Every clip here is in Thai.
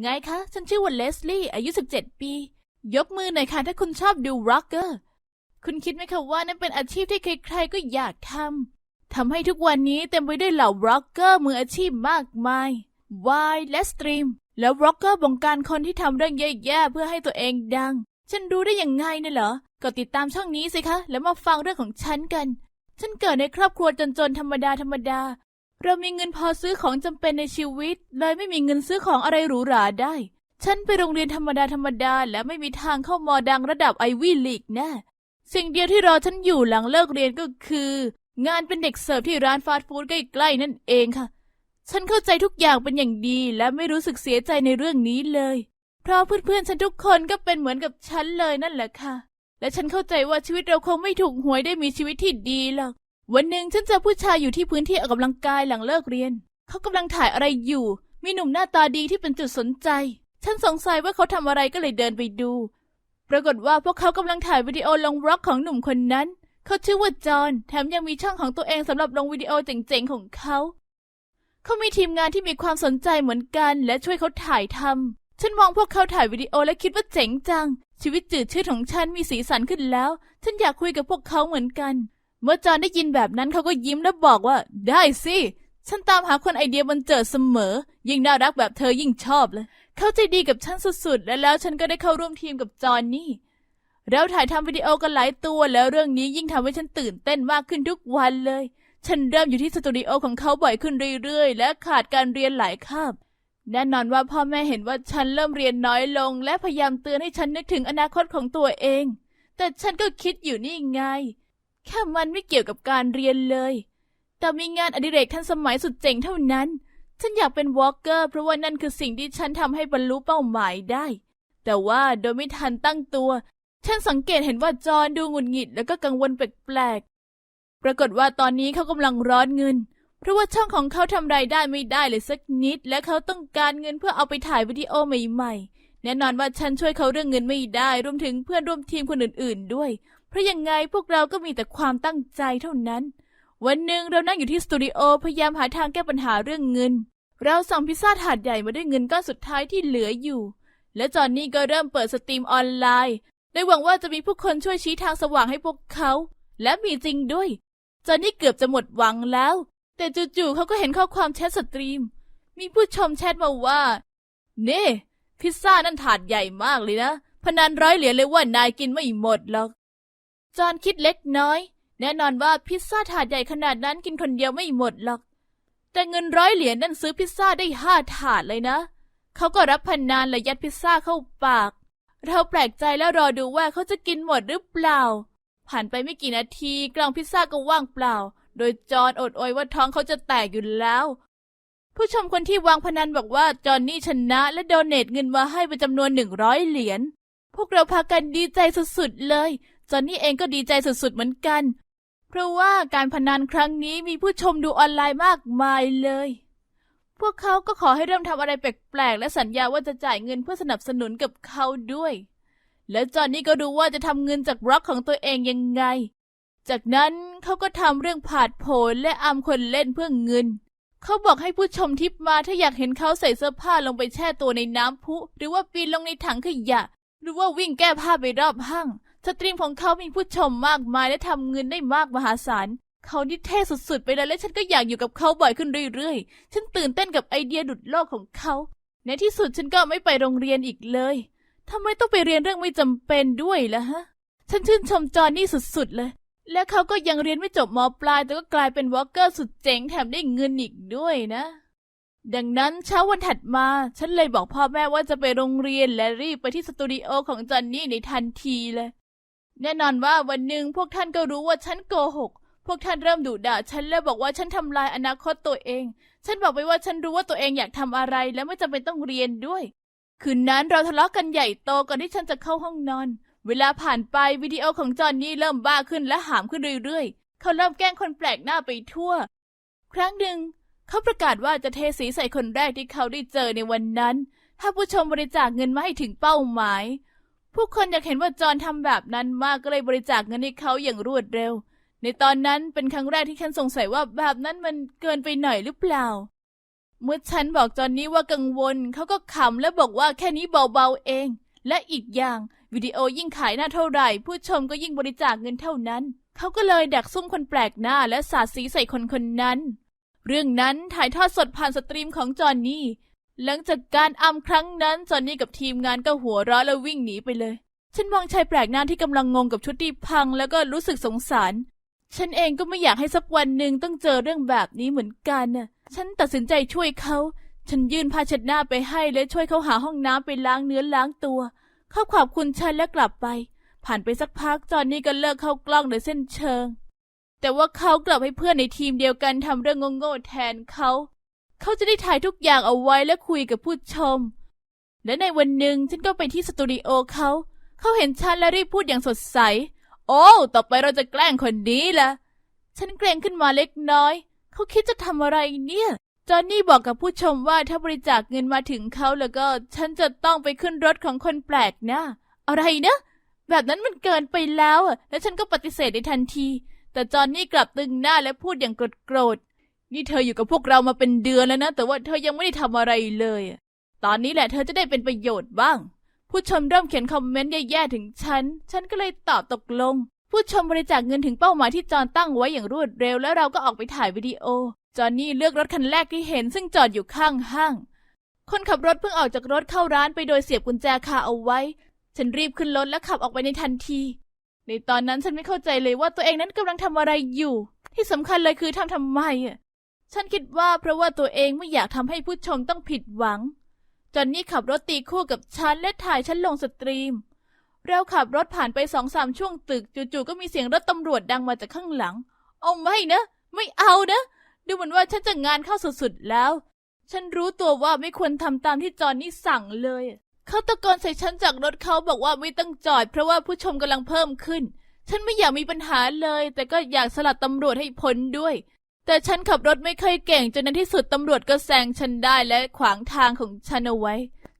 ไงคะ ฉันชื่อว่าเลสลี่ อายุ 17 ปี ยกมือหน่อยค่ะถ้าคุณชอบดูร็อกเกอร์ คุณคิดไหมคะว่านั่นเป็นอาชีพที่ใครๆก็อยากทำ ทำให้ทุกวันนี้เต็มไปด้วยเหล่าร็อกเกอร์มืออาชีพมากมายวายและสตรีม แล้วร็อกเกอร์บงการคนที่ทำเรื่องแย่ๆเพื่อให้ตัวเองดัง ฉันรู้ได้อยังไงเนี่ยเหรอ ก็ติดตามช่องนี้สิคะ แล้วมาฟังเรื่องของฉันกัน ฉันเกิดในครอบครัวจนๆธรรมดาธรรมดา เรามีเงินพอซื้อของจำเป็นในชีวิต เลยไม่มีเงินซื้อของอะไรหรูหราได้ ฉันไปโรงเรียนธรรมดาธรรมดาและไม่มีทางเข้ามอดังระดับไอวี่ลีกแน่สิ่งเดียวที่รอฉันอยู่หลังเลิกเรียนก็คือ งานเป็นเด็กเสิร์ฟที่ร้านฟาสต์ฟู้ดใกล้ๆนั่นเองค่ะ ฉันเข้าใจทุกอย่างเป็นอย่างดีและไม่รู้สึกเสียใจในเรื่องนี้เลย เพราะเพื่อนๆฉันทุกคนก็เป็นเหมือนกับฉันเลยนั่นแหละค่ะ และฉันเข้าใจว่าชีวิตเราคงไม่ถูกหวยได้มีชีวิตที่ดีหรอก วันหนึ่งฉันเจอผู้ชายอยู่ที่พื้นที่ออกกำลังกายหลังเลิกเรียน เขากำลังถ่ายอะไรอยู่ มีหนุ่มหน้าตาดีที่เป็นจุดสนใจ ฉันสงสัยว่าเขาทำอะไรก็เลยเดินไปดู ปรากฏว่าพวกเขากำลังถ่ายวิดีโอลงบล็อกของหนุ่มคนนั้น เขาชื่อว่าจอห์นแถมยังมีช่องของตัวเองสำหรับลงวิดีโอเจ๋งๆของเขา เขามีทีมงานที่มีความสนใจเหมือนกัน และช่วยเขาถ่ายทำฉันมองพวกเขาถ่ายวิดีโอและคิดว่าเจ๋งจัง ชีวิตจืดชืดของฉันมีสีสันขึ้นแล้ว ฉันอยากคุยกับพวกเขาเหมือนกัน เมื่อจอนได้ยินแบบนั้นเขาก็ยิ้มและบอกว่า ได้สิ ฉันตามหาคนไอเดียบันเจิดเสมอ ยิ่งน่ารักแบบเธอยิ่งชอบเลย เขาใจดีกับฉันสุดๆ และแล้วฉันก็ได้เข้าร่วมทีมกับจอนนี่ เราถ่ายทำวิดีโอกันหลายตัวแล้วเรื่องนี้ยิ่งทำให้ฉันตื่นเต้นมากขึ้นทุกวันเลย ฉันเริ่มอยู่ที่สตูดิโอของเขาบ่อยขึ้นเรื่อยๆ และขาดการเรียนหลายคาบแน่นอนว่าพ่อแม่เห็นว่าฉันเริ่มเรียนน้อยลง และพยายามเตือนให้ฉันนึกถึงอนาคตของตัวเอง แต่ฉันก็คิดอยู่นี่ไง แค่มันไม่เกี่ยวกับการเรียนเลย แต่มีงานอดิเรกทันสมัยสุดเจ๋งเท่านั้น ฉันอยากเป็นวอล์กเกอร์เพราะว่านั่นคือสิ่งที่ฉันทำให้บรรลุเป้าหมายได้ แต่ว่าโดยไม่ทันตั้งตัว ฉันสังเกตเห็นว่าจอห์นดูหงุดหงิดแล้วก็กังวลแปลกๆ ปรากฏว่าตอนนี้เขากำลังร้อนเงิน เพราะว่าช่องของเขาทำรายได้ไม่ได้เลยสักนิด และเขาต้องการเงินเพื่อเอาไปถ่ายวิดีโอใหม่ ๆ แน่นอนว่าฉันช่วยเขาเรื่องเงินไม่ได้ รวมถึงเพื่อนร่วมทีมคนอื่น ๆ ด้วย เพราะยังไงพวกเราก็มีแต่ความตั้งใจเท่านั้น วันหนึ่งเรานั่งอยู่ที่สตูดิโอพยายามหาทางแก้ปัญหาเรื่องเงิน เราสั่งพิซซ่าถาดใหญ่มาด้วยเงินก้อนสุดท้ายที่เหลืออยู่ และจอนนี่ก็เริ่มเปิดสตรีมออนไลน์โดยหวังว่าจะมีผู้คนช่วยชี้ทางสว่างให้พวกเขา และมีจริงด้วย จอนนี่เกือบจะหมดหวังแล้ว แต่จู่ๆเขาก็เห็นข้อความแชทสตรีม มีผู้ชมแชทมาว่า เน่พิซซ่านั่นถาดใหญ่มากเลยนะ พนันร้อยเหรียญเลยว่านายกินไม่หมดหรอก จอนคิดเล็กน้อย แน่นอนว่าพิซซ่าถาดใหญ่ขนาดนั้นกินคนเดียวไม่หมดหรอก แต่เงินร้อยเหรียญนั่นซื้อพิซซ่าได้ห้าถาดเลยนะ เขาก็รับพันนันและยัดพิซซ่าเข้าปาก เราแปลกใจแล้วรอดูว่าเขาจะกินหมดหรือเปล่า ผ่านไปไม่กี่นาทีกล่องพิซซ่าก็ว่างเปล่า โดยจอห์นอดโอยว่าท้องเขาจะแตกอยู่แล้ว ผู้ชมคนที่วางพนันบอกว่าจอห์นนี่ชนะและโดเนทเงินมาให้เป็นจำนวนหนึ่งร้อยเหรียญ พวกเราพากันดีใจสุดๆเลย จอห์นนี่เองก็ดีใจสุดๆเหมือนกัน เพราะว่าการพนันครั้งนี้มีผู้ชมดูออนไลน์มากมายเลย พวกเขาก็ขอให้เริ่มทำอะไรแปลกๆ และสัญญาว่าจะจ่ายเงินเพื่อสนับสนุนกับเขาด้วย และจอห์นนี่ก็รู้ว่าจะทำเงินจากบล็อกของตัวเองยังไง จากนั้นเขาก็ทำเรื่องผาดโผนและอำคนเล่นเพื่อเงินเขาบอกให้ผู้ชมทิปมาถ้าอยากเห็นเขาใส่เสื้อผ้าลงไปแช่ตัวในน้ำพุ หรือว่าปีนลงในถังขยะ หรือว่าวิ่งแก้ผ้าไปรอบห้าง สตรีมของเขามีผู้ชมมากมายและทำเงินได้มากมหาศาล เขานี่เท่สุดๆ ไปเลยและฉันก็อยากอยู่กับเขาบ่อยขึ้นเรื่อยๆ ฉันตื่นเต้นกับไอเดียดุดโลกของเขา ในที่สุดฉันก็ไม่ไปโรงเรียนอีกเลยทำไมต้องไปเรียนเรื่องไม่จำเป็นด้วยล่ะฮะ ฉันชื่นชมจอนนี่สุดๆเลย และเขาก็ยังเรียนไม่จบมปลาย แต่ก็กลายเป็นวอลเกอร์สุดเจ๋งแถมได้เงินอีกด้วยนะ ดังนั้นเช้าวันถัดมา ฉันเลยบอกพ่อแม่ว่าจะไปโรงเรียนและรีบไปที่สตูดิโอของจอนนี่ในทันทีเลย แน่นอนว่าวันหนึ่งพวกท่านก็รู้ว่าฉันโกหก พวกท่านเริ่มดุด่าฉันและบอกว่าฉันทำลายอนาคตตัวเอง ฉันบอกไปว่าฉันรู้ว่าตัวเองอยากทำอะไรและไม่จำเป็นต้องเรียนด้วย คืนนั้นเราทะเลาะกันใหญ่โตก่อนที่ฉันจะเข้าห้องนอน เวลาผ่านไปวิดีโอของจอห์นนี่เริ่มบ้าขึ้นและหามขึ้นเรื่อยๆ เขาเริ่มแกล้งคนแปลกหน้าไปทั่ว ครั้งหนึ่งเขาประกาศว่าจะเทสีใส่คนแรกที่เขาได้เจอในวันนั้น ถ้าผู้ชมบริจาคเงินมาให้ถึงเป้าหมาย ผู้คนอยากเห็นว่าจอห์นทำแบบนั้นมากก็เลยบริจาคเงินให้เขาอย่างรวดเร็ว ในตอนนั้นเป็นครั้งแรกที่ฉันสงสัยว่าแบบนั้นมันเกินไปหน่อยหรือเปล่า เมื่อฉันบอกจอนนี่ว่ากังวลเขาก็ขำและบอกว่าแค่นี้เบาๆเอง และอีกอย่างวิดีโอยิ่งขายหน้าเท่าไหร่ ผู้ชมก็ยิ่งบริจาคเงินเท่านั้น เขาก็เลยดักซุ่มคนแปลกหน้าและสาดสีใส่คนคนนั้น เรื่องนั้นถ่ายทอดสดผ่านสตรีมของจอนนี่ หลังจากการอำครั้งนั้นจอนนี่กับทีมงานก็หัวเราะและวิ่งหนีไปเลย ฉันมองชายแปลกหน้าที่กำลังงงกับชุดที่พังแล้วก็รู้สึกสงสาร ฉันเองก็ไม่อยากให้สักวันหนึ่งต้องเจอเรื่องแบบนี้เหมือนกันน่ะ ฉันตัดสินใจช่วยเขา ฉันยื่นผ้าเช็ดหน้าไปให้และช่วยเขาหาห้องน้ำไปล้างเนื้อล้างตัว เขาขอบคุณฉันและกลับไป ผ่านไปสักพักจอนนี่ก็เลิกเข้ากล้องโดยเส้นเชิง แต่ว่าเขากลับให้เพื่อนในทีมเดียวกันทำเรื่องโง่ๆแทนเขา เขาจะได้ถ่ายทุกอย่างเอาไว้และคุยกับผู้ชม และในวันหนึ่งฉันก็ไปที่สตูดิโอเขา เขาเห็นฉันและรีบพูดอย่างสดใส โอ้ ต่อไปเราจะแกล้งคนนี้ละฉันเกรงขึ้นมาเล็กน้อย เขาคิดจะทำอะไรเนี่ย จอห์นนี่บอกกับผู้ชมว่าถ้าบริจาคเงินมาถึงเขาแล้วก็ ฉันจะต้องไปขึ้นรถของคนแปลกหน้า อะไรนะ แบบนั้นมันเกินไปแล้วอะและฉันก็ปฏิเสธในทันที แต่จอห์นนี่กลับตึงหน้าและพูดอย่างโกรธ นี่เธออยู่กับพวกเรามาเป็นเดือนแล้วนะ แต่ว่าเธอยังไม่ได้ทำอะไรเลย ตอนนี้แหละเธอจะได้เป็นประโยชน์บ้าง ผู้ชมเริ่มเขียนคอมเมนต์แย่ๆถึงฉัน ฉันก็เลยตอบตกลง ผู้ชมบริจาคเงินถึงเป้าหมายที่จอนตั้งไว้อย่างรวดเร็ว แล้วเราก็ออกไปถ่ายวิดีโอ จอนนี่เลือกรถคันแรกที่เห็นซึ่งจอดอยู่ข้างห้าง คนขับรถเพิ่งออกจากรถเข้าร้านไปโดยเสียบกุญแจคาเอาไว้ ฉันรีบขึ้นรถและขับออกไปในทันที ในตอนนั้นฉันไม่เข้าใจเลยว่าตัวเองนั้นกำลังทำอะไรอยู่ ที่สำคัญเลยคือทำทำไมอะ ฉันคิดว่าเพราะว่าตัวเองไม่อยากทำให้ผู้ชมต้องผิดหวัง จอนนี่ขับรถตีคู่กับฉันและถ่ายฉันลงสตรีม เราขับรถผ่านไปสองสามช่วงตึก จู่ๆก็มีเสียงรถตำรวจดังมาจากข้างหลัง เอาไม่นะ ไม่เอานะ ดูเหมือนว่าฉันจะงานเข้าสุดๆแล้ว ฉันรู้ตัวว่าไม่ควรทำตามที่จอนนี่สั่งเลย เขาตะโกนใส่ฉันจากรถเขาบอกว่าไม่ต้องจอด เพราะว่าผู้ชมกำลังเพิ่มขึ้น ฉันไม่อยากมีปัญหาเลย แต่ก็อยากสลัดตำรวจให้พ้นด้วย แต่ฉันขับรถไม่เคยเก่งจนในที่สุดตำรวจก็แซงฉันได้และขวางทางของฉันเอาไว้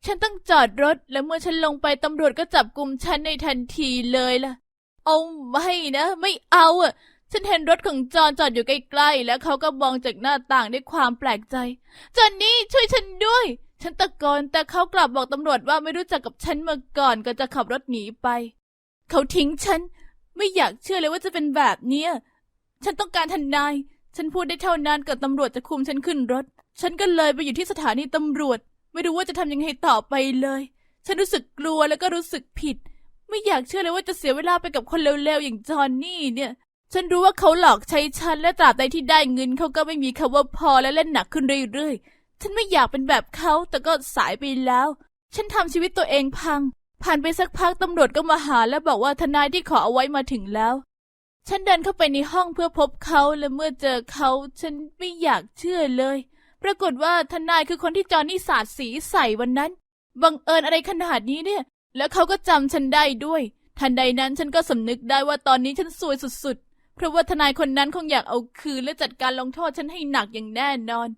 ฉันต้องจอดรถและเมื่อฉันลงไปตำรวจก็จับกลุ่มฉันในทันทีเลยล่ะ เอาไม่นะ ไม่เอาอะ ฉันเห็นรถของจอนจอดอยู่ใกล้ๆ แล้วเขาก็มองจากหน้าต่างด้วยความแปลกใจ จอนนี่ช่วยฉันด้วย ฉันตะโกนแต่เขากลับบอกตำรวจว่าไม่รู้จักกับฉันมาก่อนก็จะขับรถหนีไป เขาทิ้งฉัน ไม่อยากเชื่อเลยว่าจะเป็นแบบเนี้ยฉันต้องการทนาย ฉันพูดได้เท่านั้นกับตำรวจจะคุมฉันขึ้นรถ ฉันก็เลยไปอยู่ที่สถานีตำรวจ ไม่รู้ว่าจะทำยังไงต่อไปเลย ฉันรู้สึกกลัวแล้วก็รู้สึกผิด ไม่อยากเชื่อเลยว่าจะเสียเวลาไปกับคนเลวๆอย่างจอห์นนี่เนี่ย ฉันรู้ว่าเขาหลอกใช้ฉันและตราบใดที่ได้เงินเขาก็ไม่มีคำว่าพอและเล่นหนักขึ้นเรื่อยๆ ฉันไม่อยากเป็นแบบเขาแต่ก็สายไปแล้ว ฉันทำชีวิตตัวเองพัง ผ่านไปสักพักตำรวจก็มาหาและบอกว่าทนายที่ขอเอาไว้มาถึงแล้ว ฉันเดินเข้าไปในห้องเพื่อพบเขาและเมื่อเจอเขาฉันไม่อยากเชื่อเลย ปรากฏว่าทนายคือคนที่จอห์นนี่สาดสีใส่วันนั้น บังเอิญอะไรขนาดนี้เนี่ย แล้วเขาก็จำฉันได้ด้วย ทันใดนั้นฉันก็สำนึกได้ว่าตอนนี้ฉันซวยสุดๆ เพราะว่าทนายคนนั้นคงอยากเอาคืนและจัดการลงโทษฉันให้หนักอย่างแน่นอน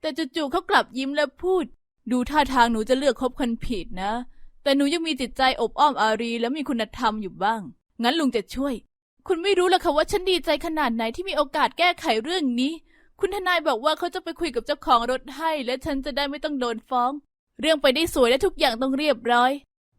แต่จู่ๆเขากลับยิ้มและพูด ดูท่าทางหนูจะเลือกคบคนผิดนะ แต่หนูยังมีจิตใจอบอ้อมอารีและมีคุณธรรมอยู่บ้าง งั้นลุงจะช่วย คุณไม่รู้หรอกค่ะว่าฉันดีใจขนาดไหนที่มีโอกาสแก้ไขเรื่องนี้ คุณทนายบอกว่าเขาจะไปคุยกับเจ้าของรถให้ และฉันจะได้ไม่ต้องโดนฟ้อง เรื่องไปได้สวยและทุกอย่างต้องเรียบร้อย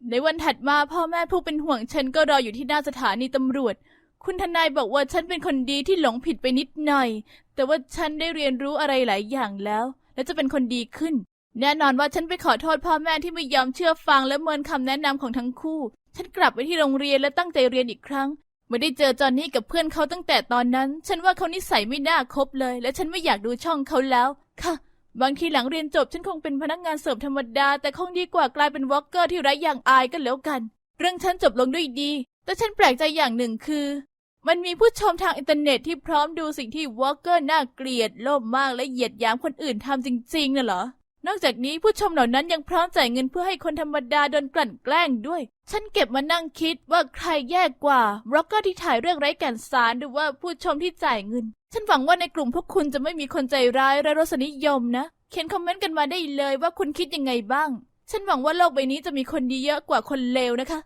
ในวันถัดมาพ่อแม่ผู้เป็นห่วงฉันก็รออยู่ที่หน้าสถานีตำรวจ คุณทนายบอกว่าฉันเป็นคนดีที่หลงผิดไปนิดหน่อย แต่ว่าฉันได้เรียนรู้อะไรหลายอย่างแล้ว และจะเป็นคนดีขึ้น แน่นอนว่าฉันไปขอโทษพ่อแม่ที่ไม่ยอมเชื่อฟังและเมินคำแนะนำของทั้งคู่ ฉันกลับไปที่โรงเรียนและตั้งใจเรียนอีกครั้ง ไม่ได้เจอจอห์นนี่กับเพื่อนเขาตั้งแต่ตอนนั้น ฉันว่าเขานิสัยไม่น่าคบเลย และฉันไม่อยากดูช่องเขาแล้ว ค่ะ บางทีหลังเรียนจบฉันคงเป็นพนักงานเสิร์ฟธรรมดา แต่คงดีกว่ากลายเป็นวอล์กเกอร์ที่ไร้อย่างอายกันแล้วกัน เรื่องฉันจบลงด้วยดี แต่ฉันแปลกใจอย่างหนึ่งคือ มันมีผู้ชมทางอินเทอร์เน็ตที่พร้อมดูสิ่งที่วอล์กเกอร์น่าเกลียดโลภมากและเหยียดหยามคนอื่นทำจริงๆน่ะเหรอ นอกจากนี้ผู้ชมเหล่านั้นยังพร้อมจ่ายเงินเพื่อให้คนธรรมดาโดนกลั่นแกล้งด้วย ฉันเก็บมานั่งคิดว่าใครแย่กว่าบล็อกเกอร์ที่ถ่ายเรื่องไร้แก่นสารหรือว่าผู้ชมที่จ่ายเงิน ฉันหวังว่าในกลุ่มพวกคุณจะไม่มีคนใจร้ายและรสนิยมนะ เขียนคอมเมนต์กันมาได้เลยว่าคุณคิดยังไงบ้าง ฉันหวังว่าโลกใบนี้จะมีคนดีเยอะกว่าคนเลวนะคะ